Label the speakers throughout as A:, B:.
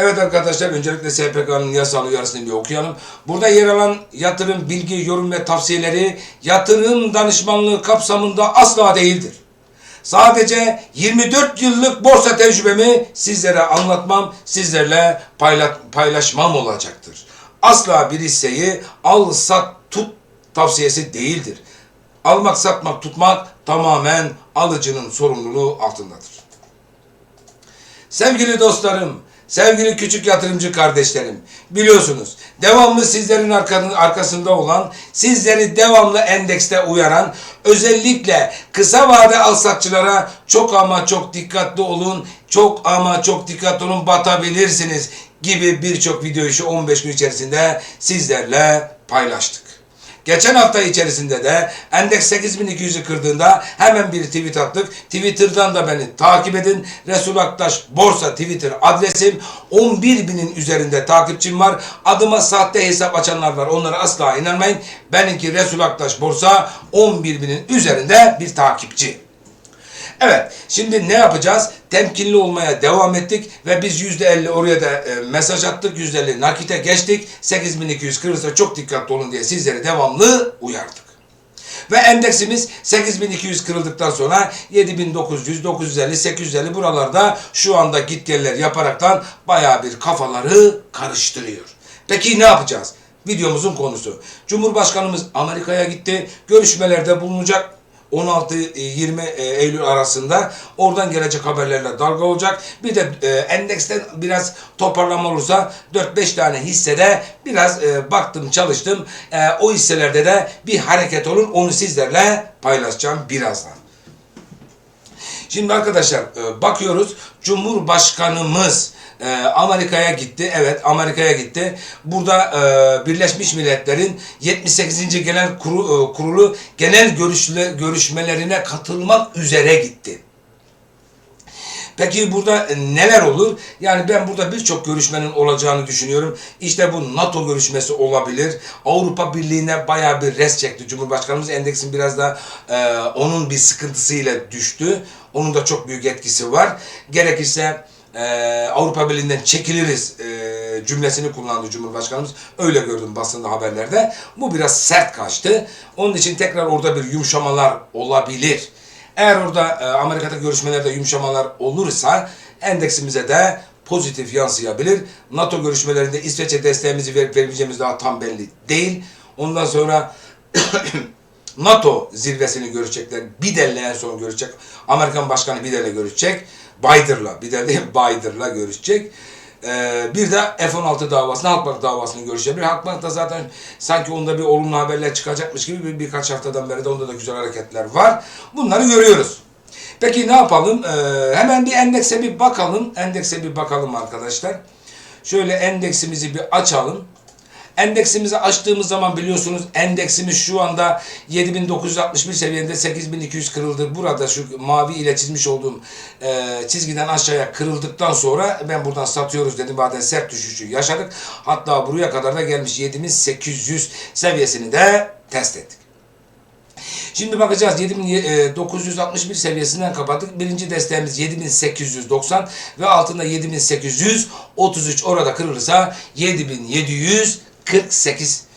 A: Evet arkadaşlar öncelikle SPK'nın yasal uyarısını bir okuyalım. Burada yer alan yatırım, bilgi, yorum ve tavsiyeleri yatırım danışmanlığı kapsamında asla değildir. Sadece 24 yıllık borsa tecrübemi sizlere anlatmam, sizlerle payla- paylaşmam olacaktır. Asla bir hisseyi al, sat, tut tavsiyesi değildir. Almak, satmak, tutmak tamamen alıcının sorumluluğu altındadır. Sevgili dostlarım, sevgili küçük yatırımcı kardeşlerim, biliyorsunuz devamlı sizlerin arkasında olan, sizleri devamlı endekste uyaran, özellikle kısa vade alsatçılara çok ama çok dikkatli olun, çok ama çok dikkatli olun batabilirsiniz gibi birçok videoyu şu 15 gün içerisinde sizlerle paylaştık. Geçen hafta içerisinde de endeks 8200'ü kırdığında hemen bir tweet attık. Twitter'dan da beni takip edin. Resul Aktaş Borsa Twitter adresim. 11 binin üzerinde takipçim var. Adıma sahte hesap açanlar var. Onlara asla inanmayın. Benimki Resul Aktaş Borsa 11 binin üzerinde bir takipçi. Evet, şimdi ne yapacağız? Temkinli olmaya devam ettik ve biz %50 oraya da e, mesaj attık. %50 nakite geçtik. 8200 kırılırsa çok dikkatli olun diye sizleri devamlı uyardık. Ve endeksimiz 8200 kırıldıktan sonra 7900, 950, 850 buralarda şu anda git geller yaparaktan bayağı bir kafaları karıştırıyor. Peki ne yapacağız? Videomuzun konusu. Cumhurbaşkanımız Amerika'ya gitti. Görüşmelerde bulunacak. 16-20 e, Eylül arasında oradan gelecek haberlerle dalga olacak. Bir de e, endeksten biraz toparlama olursa 4-5 tane hissede biraz e, baktım çalıştım. E, o hisselerde de bir hareket olur. Onu sizlerle paylaşacağım birazdan. Şimdi arkadaşlar e, bakıyoruz Cumhurbaşkanımız e, Amerika'ya gitti. Evet Amerika'ya gitti. Burada e, Birleşmiş Milletler'in 78. Genel Kuru- e, Kurulu genel görüşle, görüşmelerine katılmak üzere gitti. Peki burada neler olur? Yani ben burada birçok görüşmenin olacağını düşünüyorum. İşte bu NATO görüşmesi olabilir. Avrupa Birliği'ne bayağı bir res çekti. Cumhurbaşkanımız endeksin biraz da e, onun bir sıkıntısıyla düştü. Onun da çok büyük etkisi var. Gerekirse e, Avrupa Birliği'nden çekiliriz e, cümlesini kullandı Cumhurbaşkanımız. Öyle gördüm basında haberlerde. Bu biraz sert kaçtı. Onun için tekrar orada bir yumuşamalar olabilir. Eğer orada e, Amerika'da görüşmelerde yumuşamalar olursa endeksimize de pozitif yansıyabilir. NATO görüşmelerinde İsveç'e desteğimizi verip vermeyeceğimiz daha tam belli değil. Ondan sonra NATO zirvesini görecekler. Biden'le en son görecek. Amerikan Başkanı Biden'le görüşecek. Biden'la, Biden değil Biden'la görüşecek. Ee, bir de F-16 davasını, Halkbank davasını görüşebilir. Halkbank da zaten sanki onda bir olumlu haberler çıkacakmış gibi bir, birkaç haftadan beri de onda da güzel hareketler var. Bunları görüyoruz. Peki ne yapalım? Ee, hemen bir endekse bir bakalım. Endekse bir bakalım arkadaşlar. Şöyle endeksimizi bir açalım. Endeksimizi açtığımız zaman biliyorsunuz endeksimiz şu anda 7961 seviyende 8200 kırıldı. Burada şu mavi ile çizmiş olduğum e, çizgiden aşağıya kırıldıktan sonra ben buradan satıyoruz dedim. Zaten sert düşüşü yaşadık. Hatta buraya kadar da gelmiş 7800 seviyesini de test ettik. Şimdi bakacağız 7961 seviyesinden kapattık. Birinci desteğimiz 7890 ve altında 7833 orada kırılırsa 7748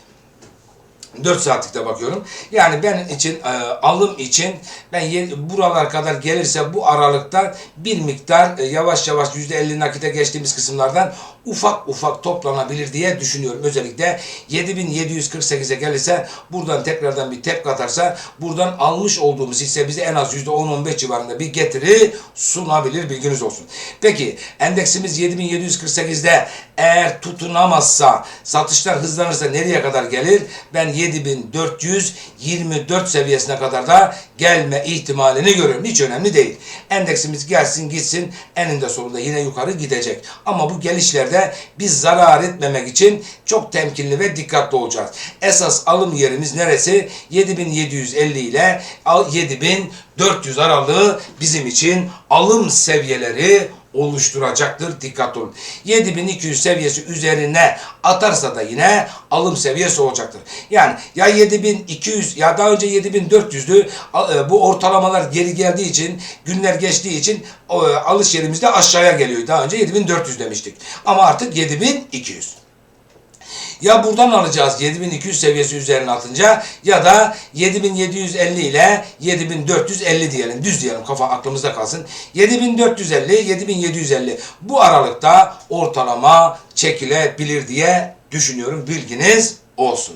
A: 4 saatlikte bakıyorum. Yani ben için e, alım için ben ye- buralar kadar gelirse bu aralıkta bir miktar e, yavaş yavaş %50 nakite geçtiğimiz kısımlardan ufak ufak toplanabilir diye düşünüyorum. Özellikle 7748'e gelirse buradan tekrardan bir tepki atarsa buradan almış olduğumuz hisse bize en az %10-15 civarında bir getiri sunabilir bilginiz olsun. Peki endeksimiz 7748'de eğer tutunamazsa satışlar hızlanırsa nereye kadar gelir? Ben 7424 seviyesine kadar da gelme ihtimalini görüyorum. Hiç önemli değil. Endeksimiz gelsin gitsin eninde sonunda yine yukarı gidecek. Ama bu gelişlerde biz zarar etmemek için çok temkinli ve dikkatli olacağız. Esas alım yerimiz neresi? 7750 ile 7400 aralığı bizim için alım seviyeleri oluşturacaktır. Dikkat olun. 7200 seviyesi üzerine atarsa da yine alım seviyesi olacaktır. Yani ya 7200 ya daha önce 7400'dü. A- e, Bu ortalamalar geri geldiği için, günler geçtiği için e, alış yerimizde aşağıya geliyor. Daha önce 7400 demiştik. Ama artık 7200. Ya buradan alacağız 7200 seviyesi üzerine atınca ya da 7750 ile 7450 diyelim. Düz diyelim kafa aklımızda kalsın. 7450 7750 bu aralıkta ortalama çekilebilir diye düşünüyorum. Bilginiz olsun.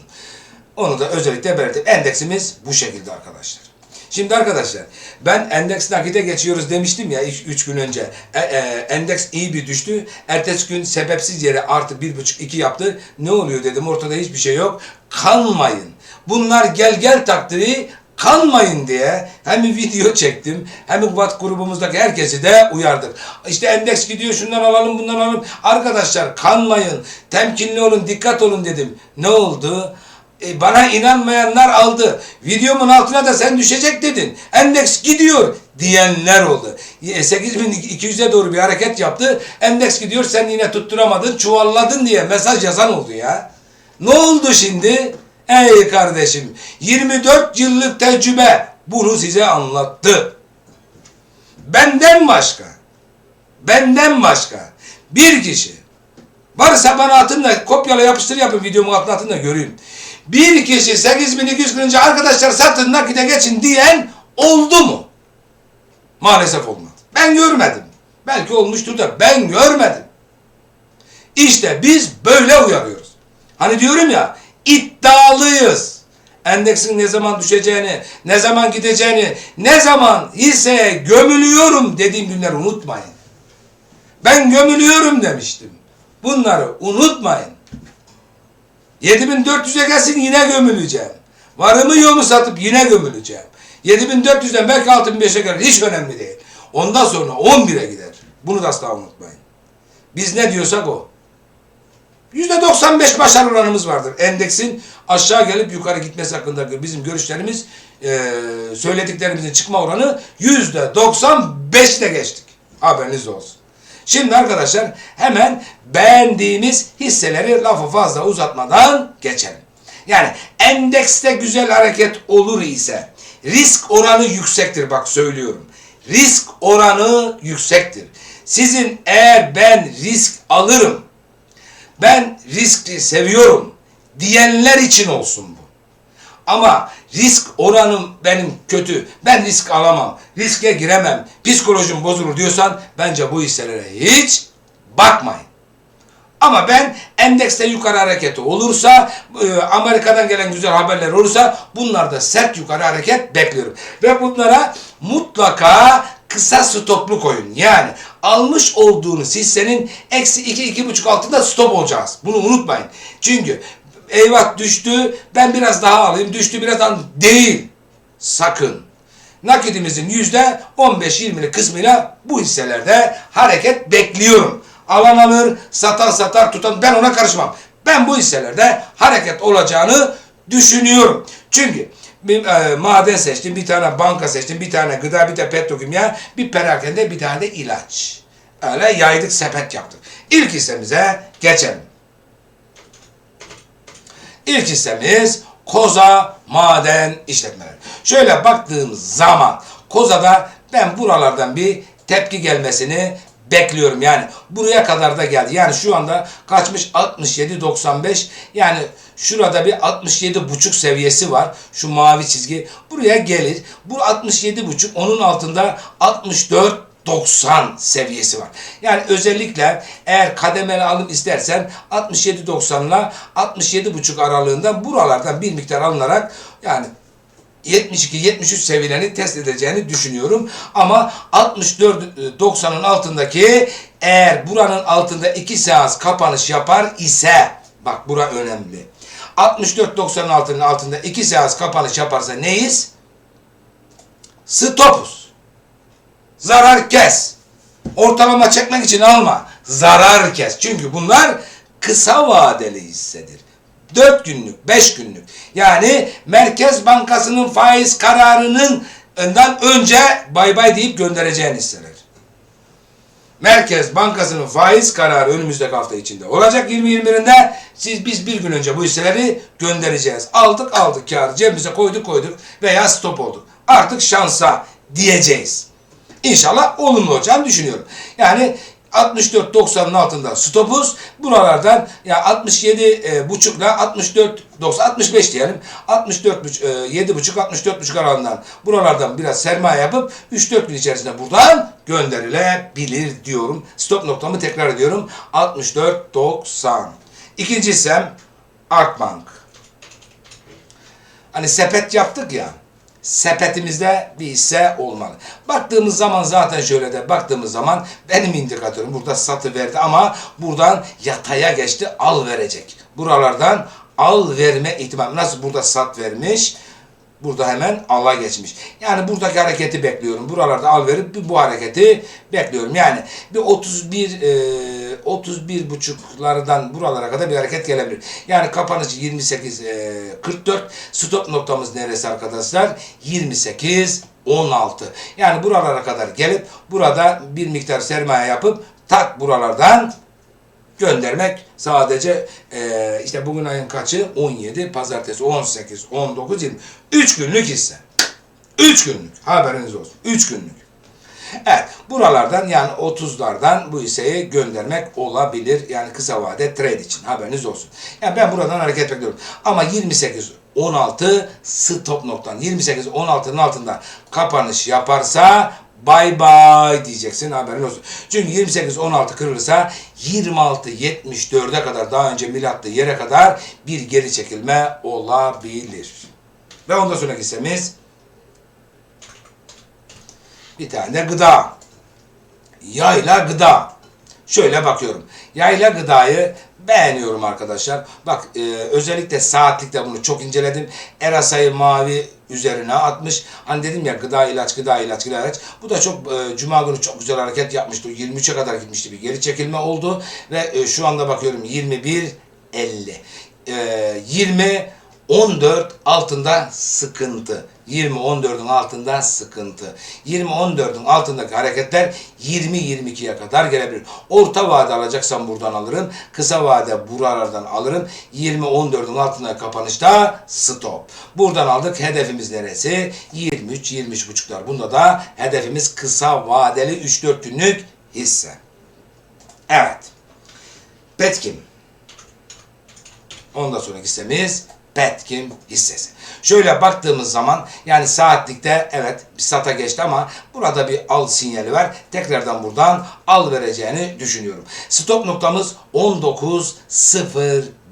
A: Onu da özellikle belirtip endeksimiz bu şekilde arkadaşlar. Şimdi arkadaşlar ben endeks nakite geçiyoruz demiştim ya 3 gün önce. E, e, endeks iyi bir düştü. Ertesi gün sebepsiz yere artı 1,5-2 yaptı. Ne oluyor dedim ortada hiçbir şey yok. Kanmayın. Bunlar gel gel takdiri kanmayın diye hem video çektim hem WhatsApp grubumuzdaki herkesi de uyardık. İşte endeks gidiyor şundan alalım bundan alalım. Arkadaşlar kanmayın, temkinli olun, dikkat olun dedim. Ne oldu? E, bana inanmayanlar aldı. Videomun altına da sen düşecek dedin. Endeks gidiyor diyenler oldu. E, 8200'e doğru bir hareket yaptı. Endeks gidiyor sen yine tutturamadın, çuvalladın diye mesaj yazan oldu ya. Ne oldu şimdi? Ey kardeşim 24 yıllık tecrübe bunu size anlattı. Benden başka, benden başka bir kişi varsa bana atın da kopyala yapıştır yapın videomun altına atın da göreyim. Bir kişi 8200 kırınca arkadaşlar satın nakite geçin diyen oldu mu? Maalesef olmadı. Ben görmedim. Belki olmuştur da ben görmedim. İşte biz böyle uyarıyoruz. Hani diyorum ya iddialıyız. Endeksin ne zaman düşeceğini, ne zaman gideceğini, ne zaman hisseye gömülüyorum dediğim günleri unutmayın. Ben gömülüyorum demiştim. Bunları unutmayın. 7400'e gelsin yine gömüleceğim. Varımı yoğumu satıp yine gömüleceğim. 7400'den belki 6005'e gelir. Hiç önemli değil. Ondan sonra 11'e gider. Bunu da asla unutmayın. Biz ne diyorsak o. %95 başarı oranımız vardır. Endeksin aşağı gelip yukarı gitmesi hakkındaki bizim görüşlerimiz, söylediklerimizin çıkma oranı %95'te geçtik. Haberiniz olsun. Şimdi arkadaşlar hemen beğendiğimiz hisseleri lafı fazla uzatmadan geçelim. Yani endekste güzel hareket olur ise risk oranı yüksektir bak söylüyorum. Risk oranı yüksektir. Sizin eğer ben risk alırım, ben riski seviyorum diyenler için olsun bu. Ama risk oranım benim kötü. Ben risk alamam. Riske giremem. Psikolojim bozulur diyorsan bence bu hisselere hiç bakmayın. Ama ben endekste yukarı hareketi olursa, e, Amerika'dan gelen güzel haberler olursa bunlarda sert yukarı hareket bekliyorum. Ve bunlara mutlaka kısa stoplu koyun. Yani almış olduğunuz hissenin eksi iki, iki buçuk altında stop olacağız. Bunu unutmayın. Çünkü eyvah düştü ben biraz daha alayım düştü biraz daha değil. Sakın. Nakidimizin yüzde 15-20'lik kısmıyla bu hisselerde hareket bekliyorum. Alan alır, satan satar, tutan ben ona karışmam. Ben bu hisselerde hareket olacağını düşünüyorum. Çünkü bir e, maden seçtim, bir tane banka seçtim, bir tane gıda, bir de petrokimya, bir perakende, bir tane de ilaç. Öyle yaydık, sepet yaptık. İlk hissemize geçelim. İlk hissemiz Koza Maden İşletmeleri. Şöyle baktığımız zaman Koza'da ben buralardan bir tepki gelmesini bekliyorum. Yani buraya kadar da geldi. Yani şu anda kaçmış 67-95 yani şurada bir 67 buçuk seviyesi var. Şu mavi çizgi buraya gelir. Bu 67 buçuk onun altında 64 90 seviyesi var. Yani özellikle eğer kademeli alım istersen 67-90 ile 67,5 aralığında buralardan bir miktar alınarak yani 72-73 seviyelerini test edeceğini düşünüyorum. Ama 64-90'ın altındaki eğer buranın altında 2 seans kapanış yapar ise bak bura önemli. 64-90'ın altının altında 2 seans kapanış yaparsa neyiz? Stopuz. Zarar kes. Ortalama çekmek için alma. Zarar kes. Çünkü bunlar kısa vadeli hissedir. 4 günlük, 5 günlük. Yani Merkez Bankası'nın faiz kararının önden önce bay bay deyip göndereceğin hisseler. Merkez Bankası'nın faiz kararı önümüzdeki hafta içinde olacak 20-21'inde. Siz biz bir gün önce bu hisseleri göndereceğiz. Aldık aldık karı cebimize koyduk koyduk veya stop olduk. Artık şansa diyeceğiz. İnşallah olumlu olacağını düşünüyorum. Yani 64.90'ın altında stopuz. Buralardan ya 67 e, buçukla 64 90 65 diyelim. 64 buçuk, e, 7 buçuk 64 buçuk aralığından buralardan biraz sermaye yapıp 3-4 gün içerisinde buradan gönderilebilir diyorum. Stop noktamı tekrar ediyorum. 64.90. İkinci hissem Akbank. Hani sepet yaptık ya. Sepetimizde bir hisse olmalı. Baktığımız zaman zaten şöyle de baktığımız zaman benim indikatörüm burada satı verdi ama buradan yataya geçti al verecek. Buralardan al verme ihtimali. Nasıl burada sat vermiş? Burada hemen ala geçmiş. Yani buradaki hareketi bekliyorum. Buralarda al verip bu hareketi bekliyorum. Yani bir 31 e, 31 buçuklardan buralara kadar bir hareket gelebilir. Yani kapanış 28 e, 44 stop noktamız neresi arkadaşlar? 28 16. Yani buralara kadar gelip burada bir miktar sermaye yapıp tak buralardan göndermek sadece e, işte bugün ayın kaçı? 17, pazartesi 18, 19, 20. 3 günlük hisse. 3 günlük. Haberiniz olsun. 3 günlük. Evet, buralardan yani 30'lardan bu hisseyi göndermek olabilir. Yani kısa vade trade için haberiniz olsun. Yani ben buradan hareket bekliyorum. Ama 28 16 stop noktan 28 16'nın altında kapanış yaparsa Bye bye diyeceksin haberin olsun. Çünkü 28-16 kırılırsa 26-74'e kadar daha önce milatlı yere kadar bir geri çekilme olabilir. Ve ondan sonraki hissemiz bir tane gıda. Yayla gıda. Şöyle bakıyorum. Yayla gıdayı beğeniyorum arkadaşlar. Bak e, özellikle saatlikte bunu çok inceledim. Erasa'yı mavi üzerine atmış. Hani dedim ya gıda ilaç, gıda ilaç, gıda ilaç. Bu da çok e, Cuma günü çok güzel hareket yapmıştı. 23'e kadar gitmişti bir geri çekilme oldu. Ve e, şu anda bakıyorum 21 50. E, 20 14 altında sıkıntı. 20-14'ün altında sıkıntı. 20-14'ün altındaki hareketler 20-22'ye kadar gelebilir. Orta vade alacaksam buradan alırım. Kısa vade buralardan alırım. 20-14'ün altında kapanışta stop. Buradan aldık. Hedefimiz neresi? 23-23,5'lar. Bunda da hedefimiz kısa vadeli 3-4 günlük hisse. Evet. Petkim. Ondan sonraki hissemiz Petkim hissesi. Şöyle baktığımız zaman yani saatlikte evet bir sata geçti ama burada bir al sinyali var. Tekrardan buradan al vereceğini düşünüyorum. Stop noktamız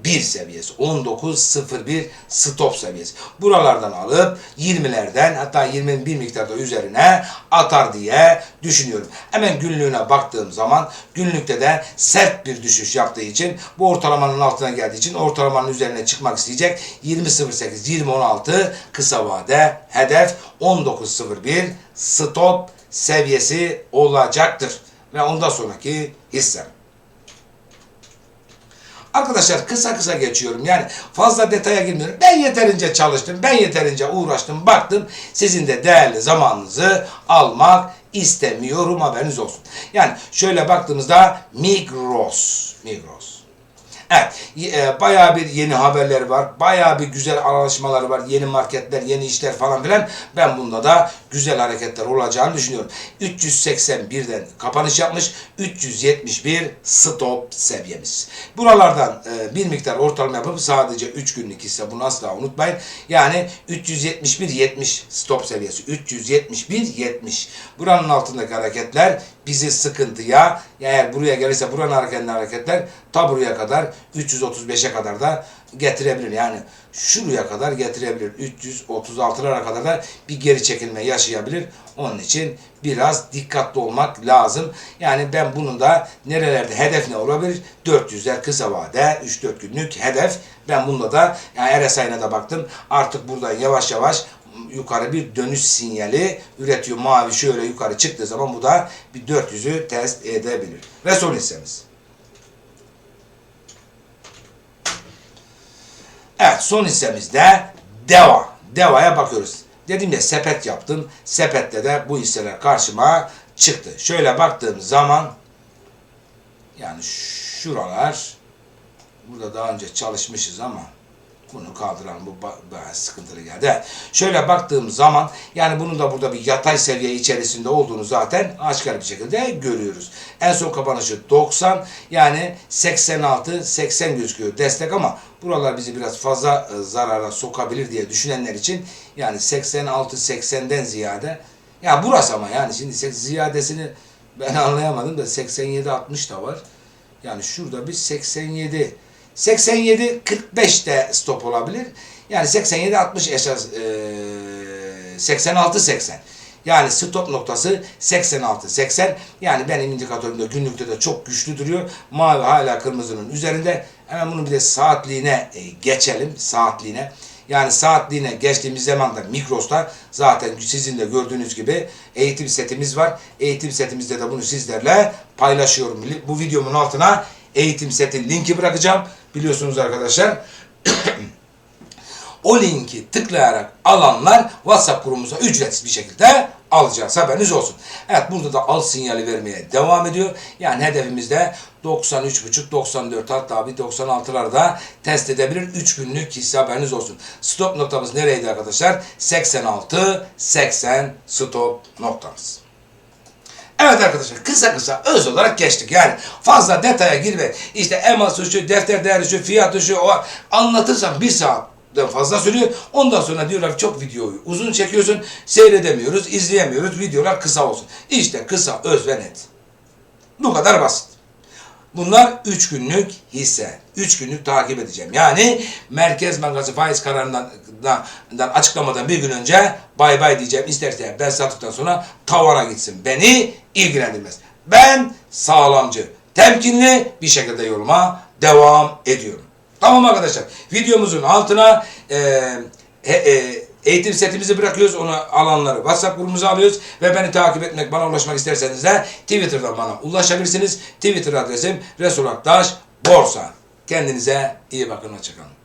A: 19.01 seviyesi. 19.01 stop seviyesi. Buralardan alıp 20'lerden hatta 20'nin bir miktarda üzerine atar diye düşünüyorum. Hemen günlüğüne baktığım zaman günlükte de sert bir düşüş yaptığı için bu ortalamanın altına geldiği için ortalamanın üzerine çıkmak isteyecek. 20.08 20.16 kısa vade hedef 19.01 stop seviyesi olacaktır. Ve ondan sonraki hissem. Arkadaşlar kısa kısa geçiyorum. Yani fazla detaya girmiyorum. Ben yeterince çalıştım. Ben yeterince uğraştım. Baktım. Sizin de değerli zamanınızı almak istemiyorum. Haberiniz olsun. Yani şöyle baktığımızda Migros. Migros. Evet, e, bayağı bir yeni haberler var. Bayağı bir güzel anlaşmalar var. Yeni marketler, yeni işler falan filan. Ben bunda da güzel hareketler olacağını düşünüyorum. 381'den kapanış yapmış. 371 stop seviyemiz. Buralardan e, bir miktar ortalama yapıp sadece 3 günlük ise bunu asla unutmayın. Yani 371 70 stop seviyesi. 371 70. Buranın altındaki hareketler bizi sıkıntıya eğer buraya gelirse buranın hareketli hareketler ta buraya kadar 335'e kadar da getirebilir. Yani şuraya kadar getirebilir. 336'lara kadar da bir geri çekilme yaşayabilir. Onun için biraz dikkatli olmak lazım. Yani ben bunun da nerelerde hedef ne olabilir? 400'ler kısa vade 3-4 günlük hedef. Ben bunda da yani RSI'ne de baktım. Artık burada yavaş yavaş yukarı bir dönüş sinyali üretiyor. Mavi şöyle yukarı çıktığı zaman bu da bir 400'ü test edebilir. Ve son hissemiz. Evet son hissemizde Deva. Deva'ya bakıyoruz. Dedim ya sepet yaptım. Sepette de bu hisseler karşıma çıktı. Şöyle baktığım zaman Yani şuralar burada daha önce çalışmışız ama bunu kaldıran bu ba- bayağı sıkıntılı geldi. Evet. Şöyle baktığım zaman yani bunun da burada bir yatay seviye içerisinde olduğunu zaten aşikar bir şekilde görüyoruz. En son kapanışı 90 yani 86 80 gözüküyor destek ama buralar bizi biraz fazla e, zarara sokabilir diye düşünenler için yani 86 80'den ziyade ya burası ama yani şimdi ziyadesini ben anlayamadım da 87 60 da var. Yani şurada bir 87 87 45 de stop olabilir. Yani 87 60 esas e, 86 80. Yani stop noktası 86 80. Yani benim indikatörümde günlükte de çok güçlü duruyor. Mavi hala kırmızının üzerinde. Hemen bunu bir de saatliğine e, geçelim. Saatliğine. Yani saatliğine geçtiğimiz zaman da Mikros'ta zaten sizin de gördüğünüz gibi eğitim setimiz var. Eğitim setimizde de bunu sizlerle paylaşıyorum. Bu videomun altına eğitim seti linki bırakacağım. Biliyorsunuz arkadaşlar. o linki tıklayarak alanlar WhatsApp grubumuza ücretsiz bir şekilde alacağız. Haberiniz olsun. Evet burada da al sinyali vermeye devam ediyor. Yani hedefimizde 93.5-94 hatta bir 96'larda test edebilir. 3 günlük hisse haberiniz olsun. Stop noktamız nereydi arkadaşlar? 86-80 stop noktamız. Evet arkadaşlar kısa kısa öz olarak geçtik. Yani fazla detaya girme. İşte EMA'sı şu, defter değeri şu, fiyatı şu o anlatırsam bir saatten fazla sürüyor. Ondan sonra diyorlar çok videoyu uzun çekiyorsun. Seyredemiyoruz, izleyemiyoruz. Videolar kısa olsun. İşte kısa, öz ve net. Bu kadar basit. Bunlar 3 günlük hisse. 3 günlük takip edeceğim. Yani Merkez Bankası faiz kararından da, dan açıklamadan bir gün önce bay bay diyeceğim. İsterse ben sattıktan sonra tavana gitsin. Beni ilgilendirmez. Ben sağlamcı, temkinli bir şekilde yoluma devam ediyorum. Tamam arkadaşlar. Videomuzun altına e, e, e, eğitim setimizi bırakıyoruz. Onu alanları WhatsApp grubumuza alıyoruz. Ve beni takip etmek, bana ulaşmak isterseniz de Twitter'dan bana ulaşabilirsiniz. Twitter adresim Resul Aktaş Borsa. Kendinize iyi bakın. Hoşçakalın.